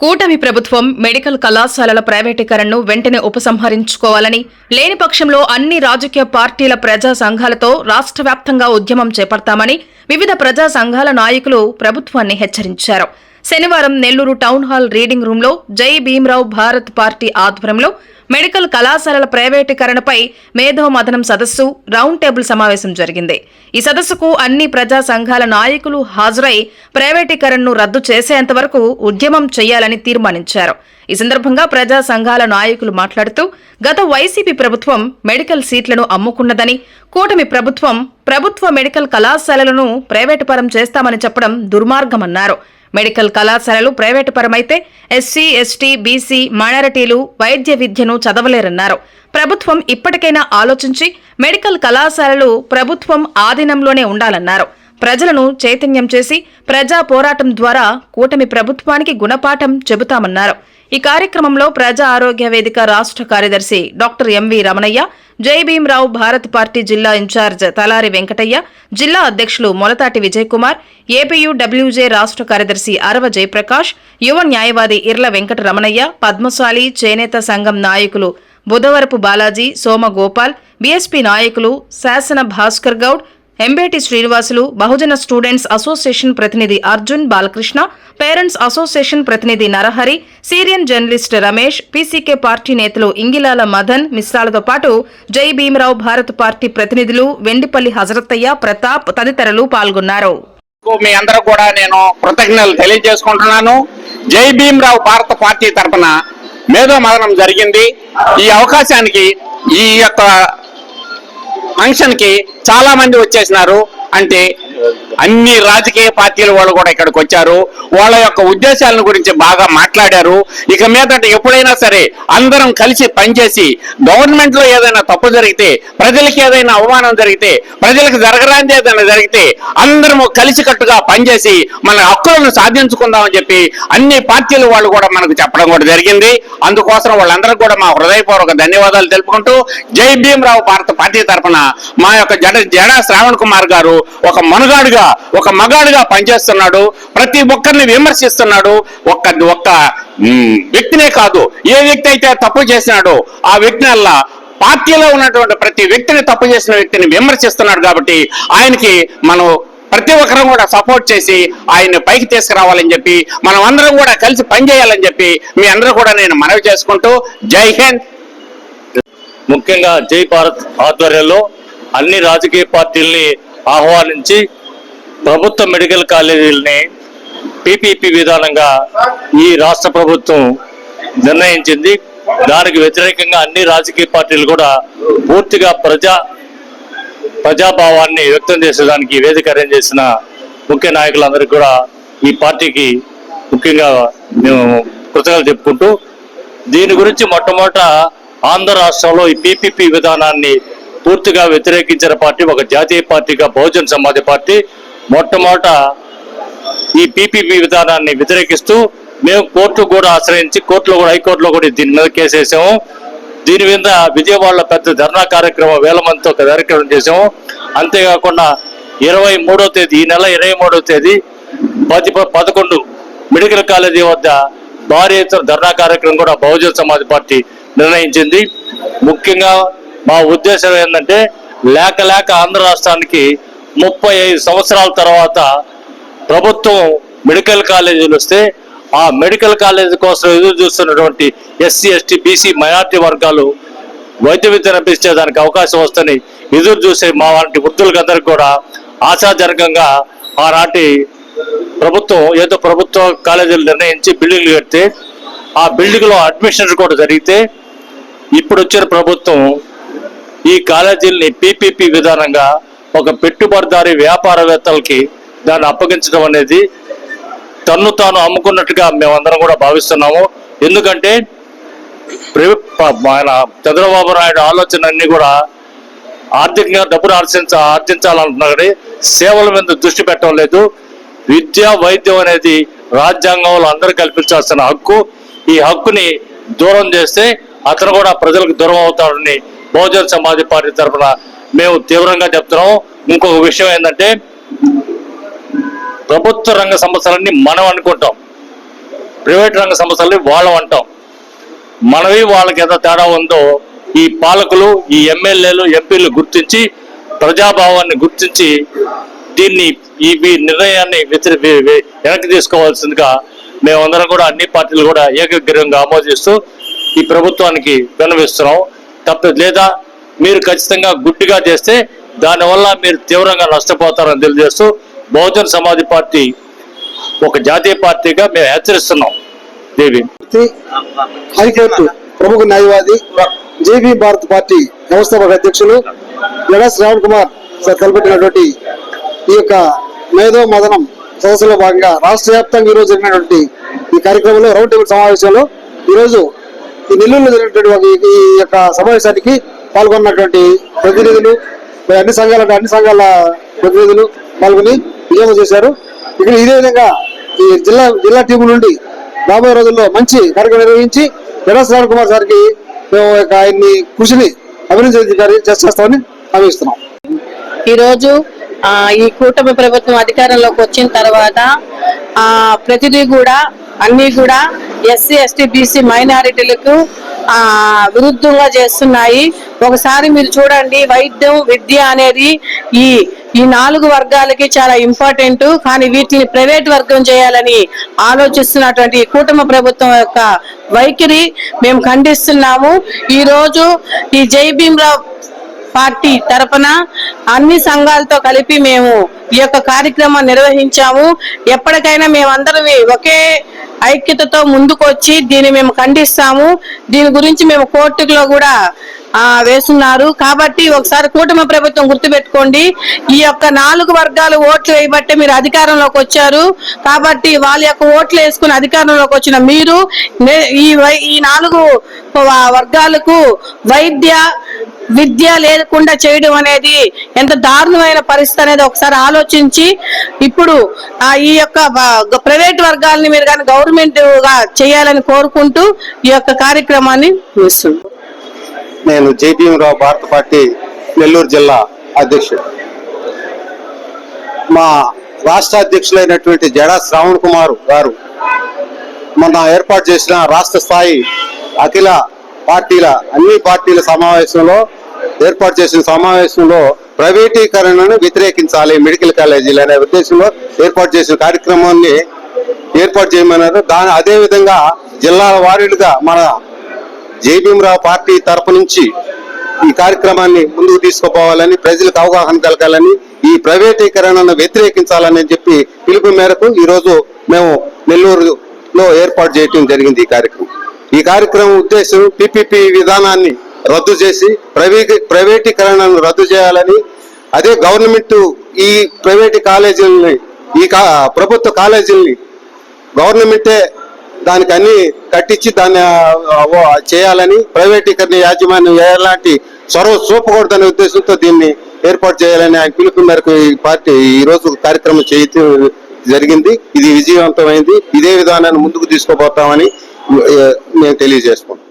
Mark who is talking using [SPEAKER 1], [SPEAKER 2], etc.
[SPEAKER 1] కూటమి ప్రభుత్వం మెడికల్ కళాశాలల ప్రైవేటీకరణను వెంటనే ఉపసంహరించుకోవాలని లేని పక్షంలో అన్ని రాజకీయ పార్టీల ప్రజా సంఘాలతో రాష్ట్ర వ్యాప్తంగా ఉద్యమం చేపడతామని వివిధ ప్రజా సంఘాల నాయకులు ప్రభుత్వాన్ని హెచ్చరించారు. శనివారం నెల్లూరు టౌన్ హాల్ రీడింగ్ రూంలో జై భీమ్రావు భారత్ పార్టీ ఆధ్వర్యంలో మెడికల్ కళాశాలల ప్రైవేటీకరణపై మేధో మదనం సదస్సు రౌండ్ టేబుల్ సమావేశం జరిగింది. ఈ సదస్సుకు అన్ని ప్రజా సంఘాల నాయకులు హాజరై ప్రైవేటీకరణను రద్దు చేసేంత వరకు ఉద్యమం చేయాలని తీర్మానించారు. ఈ సందర్భంగా ప్రజా సంఘాల నాయకులు మాట్లాడుతూ గత వైసీపీ ప్రభుత్వం మెడికల్ సీట్లను అమ్ముకున్నదని కూటమి ప్రభుత్వం ప్రభుత్వ మెడికల్ కళాశాలలను ప్రైవేటు పరం చేస్తామని చెప్పడం దుర్మార్గమన్నారు. మెడికల్ కళాశాలలు ప్రైవేటు పరమైతే ఎస్సీ ఎస్టీ బీసీ మైనారిటీలు వైద్య విద్యను చదవలేరన్నారు. ప్రభుత్వం ఇప్పటికైనా ఆలోచించి మెడికల్ కళాశాలలు ప్రభుత్వం ఆధీనంలోనే ఉండాలన్నారు. ప్రజలను చైతన్యం చేసి ప్రజా పోరాటం ద్వారా కూటమి ప్రభుత్వానికి గుణపాఠం చెబుతామన్నారు. ఈ కార్యక్రమంలో ప్రజా ఆరోగ్య వేదిక రాష్ట్ర కార్యదర్శి doctor M V Ramanaiah Jai Bhimrao Bharat party జిల్లా ఇన్ఛార్జ్ తలారి వెంకటయ్య జిల్లా అధ్యక్షులు మొలతాటి విజయ్ కుమార్ ఏపీయూ రాష్ట్ర కార్యదర్శి అరవ జయప్రకాష్ యువ న్యాయవాది ఇర్ల వెంకట రమణయ్య పద్మశాలి చేనేత సంఘం నాయకులు బుధవరపు బాలాజీ సోమ గోపాల్ బీఎస్పీ నాయకులు శాసన భాస్కర్ గౌడ్ ఎంబేటి శ్రీనివాసులు బహుజన స్టూడెంట్స్ అసోసియేషన్ ప్రతినిధి అర్జున్ బాలకృష్ణ పేరెంట్స్ అసోసియేషన్ ప్రతినిధి నరహరి సీరియన్ జర్నలిస్ట్ రమేష్ పీసీకే పార్టీ నేతలు ఇంగిలాల మదన్ మిశ్రాలతో పాటు జై భీమరావు భారత్ పార్టీ ప్రతినిధులు వెండిపల్లి హజరత్తయ్య ప్రతాప్ తదితరులు పాల్గొన్నారు.
[SPEAKER 2] మీ అందరూ కూడా నేను కృతజ్ఞతలు తెలియజేసుకుంటున్నాను. జై భీమరావు భారత పార్టీ తరఫున మేధో మదనం జరిగింది. ఈ అవకాశానికి ఈ యొక్క ఫంక్షన్కి వచ్చేసినారు. అంటే అన్ని రాజకీయ పార్టీల వాళ్ళు కూడా ఇక్కడికి వచ్చారు. వాళ్ళ యొక్క ఉద్దేశాలను గురించి బాగా మాట్లాడారు. ఇక మీదట ఎప్పుడైనా సరే అందరం కలిసి పనిచేసి గవర్నమెంట్లో ఏదైనా తప్పు జరిగితే ప్రజలకి ఏదైనా అవమానం జరిగితే ప్రజలకు జరగరాంది ఏదైనా జరిగితే అందరము కలిసికట్టుగా పనిచేసి మన హక్కులను సాధించుకుందామని చెప్పి అన్ని పార్టీల వాళ్ళు కూడా మనకు చెప్పడం కూడా జరిగింది. అందుకోసం వాళ్ళందరికీ కూడా మా హృదయపూర్వక ధన్యవాదాలు తెలుపుకుంటూ జై భీమరావు భారత పార్టీ తరఫున మా యొక్క జడ జడ శ్రావణ్ కుమార్ గారు ఒక మనుగాడుగా ఒక మగాడుగా పనిచేస్తున్నాడు ప్రతి ఒక్కరిని విమర్శిస్తున్నాడు. ఒక్క ఒక్క వ్యక్తినే కాదు ఏ వ్యక్తి అయితే తప్పు చేసినాడో ఆ వ్యక్తి పార్టీలో ఉన్నటువంటి ప్రతి వ్యక్తిని తప్పు చేసిన వ్యక్తిని విమర్శిస్తున్నాడు కాబట్టి ఆయనకి మనం ప్రతి ఒక్కరం కూడా సపోర్ట్ చేసి ఆయన్ని పైకి తీసుకురావాలని చెప్పి మనం అందరం కూడా కలిసి పనిచేయాలని చెప్పి మీ అందరూ కూడా నేను మనవి చేసుకుంటూ జై హింద్.
[SPEAKER 3] ముఖ్యంగా జై భారత్ ఆధ్వర్యంలో అన్ని రాజకీయ పార్టీల్ని ఆహ్వానించి ప్రభుత్వ మెడికల్ కాలేజీలని పిపిపి విధానంగా ఈ రాష్ట్ర ప్రభుత్వం నిర్ణయించింది. దానికి వ్యతిరేకంగా అన్ని రాజకీయ పార్టీలు కూడా పూర్తిగా ప్రజా ప్రజాభావాన్ని వ్యక్తం చేసేదానికి వేదిక అరేంజ్ చేసిన ముఖ్య నాయకులందరికీ కూడా ఈ పార్టీకి ముఖ్యంగా మేము కృతజ్ఞతలు చెప్పుకుంటూ దీని గురించి మొట్టమొదట ఆంధ్ర రాష్ట్రంలో ఈ పీపీపీ విధానాన్ని పూర్తిగా వ్యతిరేకించిన పార్టీ ఒక జాతీయ పార్టీగా బహుజన్ సమాజ్ పార్టీ. మొట్టమొదట ఈ పీపీపీ విధానాన్ని వ్యతిరేకిస్తూ మేము కోర్టు కూడా ఆశ్రయించి కోర్టులో కూడా హైకోర్టులో కూడా దీని మీద కేసు వేసాము. దీని మీద విజయవాడలో పెద్ద ధర్నా కార్యక్రమం వేల మందితో ఒక కార్యక్రమం చేసాము. అంతేకాకుండా ఇరవై మూడో తేదీ ఈ నెల ఇరవై మూడో తేదీ పది పదకొండు మెడికల్ కాలేజీ వద్ద భారీ ఎత్తున ధర్నా కార్యక్రమం కూడా బహుజన సమాజ్ పార్టీ నిర్ణయించింది. ముఖ్యంగా మా ఉద్దేశం ఏంటంటే లేక లేక ఆంధ్ర రాష్ట్రానికి ముప్పై ఐదు సంవత్సరాల తర్వాత ప్రభుత్వం మెడికల్ కాలేజీలు వస్తే ఆ మెడికల్ కాలేజీ కోసం ఎదురు చూస్తున్నటువంటి ఎస్సీ ఎస్టీ బీసీ మైనార్టీ వర్గాలు వైద్య విద్య నడిపించేదానికి అవకాశం వస్తుంది ఎదురు చూసే మా వంటి వృద్ధులకందరికీ కూడా ఆశాజనకంగా ఆనాటి ప్రభుత్వం ఏదో ప్రభుత్వ కాలేజీలు నిర్ణయించి బిల్డింగ్లు కడితే ఆ బిల్డింగ్లో అడ్మిషన్స్ కూడా జరిగితే ఇప్పుడు వచ్చిన ప్రభుత్వం ఈ కాలేజీల్ని పీపీపీ విధానంగా ఒక పెట్టుబడిదారి వ్యాపారవేత్తలకి దాన్ని అప్పగించడం అనేది తన్ను తాను అమ్ముకున్నట్టుగా మేమందరం కూడా భావిస్తున్నాము. ఎందుకంటే ఆయన చంద్రబాబు నాయుడు ఆలోచన అన్ని కూడా ఆర్థికంగా డబ్బులు ఆర్జించ ఆర్జించాలంటున్నాడు కానీ సేవల మీద దృష్టి పెట్టడం లేదు. విద్య వైద్యం అనేది రాజ్యాంగంలో అందరూ కల్పించాల్సిన హక్కు. ఈ హక్కుని దూరం చేస్తే అతను కూడా ప్రజలకు దూరం అవుతాడని బహుజన సమాజ్ పార్టీ తరఫున మేము తీవ్రంగా చెప్తున్నాం. ఇంకొక విషయం ఏంటంటే ప్రభుత్వ రంగ సంస్థలన్నీ మనం అనుకుంటాం. ప్రైవేట్ రంగ సంస్థలని వాళ్ళం అంటాం. మనవి వాళ్ళకి ఎంత తేడా ఉందో ఈ పాలకులు ఈ ఎమ్మెల్యేలు ఎంపీలు గుర్తించి ప్రజాభావాన్ని గుర్తించి దీన్ని ఈ నిర్ణయాన్ని వెనక్కి తీసుకోవాల్సిందిగా మేమందరం కూడా అన్ని పార్టీలు కూడా ఏకగ్రీవంగా ఆమోదిస్తూ ఈ ప్రభుత్వానికి విన్నవిస్తున్నాం. తప్ప లేదా మీరు ఖచ్చితంగా గుడ్డిగా చేస్తే దానివల్ల మీరు తీవ్రంగా నష్టపోతారని తెలియజేస్తూ బహుజన్ సమాజ్ పార్టీ ఒక జాతీయ పార్టీగా మేము హెచ్చరిస్తున్నాం. దేవి.
[SPEAKER 4] హైకోర్టు ప్రముఖ న్యాయవాది జేబీ భారత్ పార్టీ వ్యవస్థాపక అధ్యక్షులు జడా శ్రావణ్ కుమార్ సార్ తలపెట్టినటువంటి ఈ యొక్క మేధో మదనం సదస్సులో భాగంగా రాష్ట్ర వ్యాప్తంగా ఈరోజు జరిగినటువంటి ఈ కార్యక్రమంలో రౌండ్ టేబుల్ సమావేశంలో ఈరోజు ఈ నెల్లూరులో జరిగినటువంటి ఈ యొక్క సమావేశానికి పాల్గొన్నటువంటి ప్రతినిధులు మరి అన్ని సంఘాల అన్ని సంఘాల ప్రతినిధులు పాల్గొని విజయం చేశారు. ఇక్కడ ఇదే విధంగా ఈ జిల్లా జిల్లా టీము నుండి రాబోయే రోజుల్లో మంచి కార్యక్రమం నిర్వహించి జడా శ్రావణ్ కుమార్ సార్కి మేము ఆయన్ని కృషిని అభినందించాలి చేస్తామని భావిస్తున్నాం
[SPEAKER 5] ఈరోజు ఈ కూటమి ప్రభుత్వం అధికారంలోకి వచ్చిన తర్వాత ప్రతిదీ కూడా అన్ని కూడా ఎస్సీ ఎస్టీ బీసీ మైనారిటీలకు విరుద్ధంగా చేస్తున్నాయి. ఒకసారి మీరు చూడండి వైద్యం విద్య అనేది ఈ ఈ నాలుగు వర్గాలకి చాలా ఇంపార్టెంట్. కానీ వీటిని ప్రైవేట్ వర్గం చేయాలని ఆలోచిస్తున్నటువంటి ఈ కూటమి ప్రభుత్వం యొక్క వైఖరి మేము ఖండిస్తున్నాము. ఈరోజు ఈ జై భీమ్రావ్ పార్టీ తరపున అన్ని సంఘాలతో కలిపి మేము ఈ యొక్క కార్యక్రమం నిర్వహించాము. ఎప్పటికైనా మేమందరం ఒకే ఐక్యతతో ముందుకు వచ్చి దీన్ని మేము ఖండిస్తాము. దీని గురించి మేము కోర్టులో కూడా ఆ వేస్తున్నారు. కాబట్టి ఒకసారి కూటమి ప్రభుత్వం గుర్తుపెట్టుకోండి. ఈ యొక్క నాలుగు వర్గాలు ఓట్లు వేయబట్టే మీరు అధికారంలోకి వచ్చారు. కాబట్టి వాళ్ళ యొక్క ఓట్లు వేసుకుని అధికారంలోకి వచ్చిన మీరు నే- ఈ వై- ఈ నాలుగు వర్గాలకు వైద్య విద్య లేకుండా చేయడం అనేది ఎంత దారుణమైన పరిస్థితి అనేది ఒకసారి ఆలోచించి ఇప్పుడు ఈ యొక్క ప్రైవేట్ వర్గాలని మీరు కానీ గవర్నమెంట్గా చేయాలని కోరుకుంటూ ఈ యొక్క కార్యక్రమాన్ని ముగిస్తున్నాం.
[SPEAKER 4] నేను జేపీఎంరావు భారత పార్టీ నెల్లూరు జిల్లా అధ్యక్షుడు. మా రాష్ట్ర అధ్యక్షులైనటువంటి జడా శ్రావణ్ కుమార్ గారు మొన్న ఏర్పాటు చేసిన రాష్ట్ర స్థాయి అఖిల పార్టీల అన్ని పార్టీల సమావేశంలో ఏర్పాటు చేసిన సమావేశంలో ప్రైవేటీకరణను వ్యతిరేకించాలి మెడికల్ కాలేజీలు అనే ఉద్దేశంలో ఏర్పాటు చేసిన కార్యక్రమాన్ని ఏర్పాటు చేయమన్నారు. దాని అదేవిధంగా జిల్లాల వారీలుగా మన జయభీమరావు పార్టీ తరపు నుంచి ఈ కార్యక్రమాన్ని ముందుకు తీసుకుపోవాలని ప్రజలకు అవగాహన కలగాలని ఈ ప్రైవేటీకరణను వ్యతిరేకించాలని చెప్పి పిలుపు మేరకు ఈరోజు మేము నెల్లూరులో ఏర్పాటు చేయడం జరిగింది ఈ కార్యక్రమం. ఈ కార్యక్రమం ఉద్దేశం పిపిపి విధానాన్ని రద్దు చేసి ప్రైవేట్ ప్రైవేటీకరణను రద్దు చేయాలని అదే గవర్నమెంట్ ఈ ప్రైవేట్ కాలేజీలని ఈ ప్రభుత్వ కాలేజీలని గవర్నమెంటే దానికి అన్ని కట్టించి దాన్ని చేయాలని ప్రైవేటీకరణ యాజమాన్యం ఎలాంటి చొరవ చూపకూడదనే ఉద్దేశంతో దీన్ని ఏర్పాటు చేయాలని ఆయన పిలుపు మేరకు ఈ పార్టీ ఈ రోజు కార్యక్రమం చేయటం జరిగింది. ఇది విజయవంతమైంది. ఇదే విధానాన్ని ముందుకు తీసుకుపోతామని మేము తెలియజేసుకుంటాం.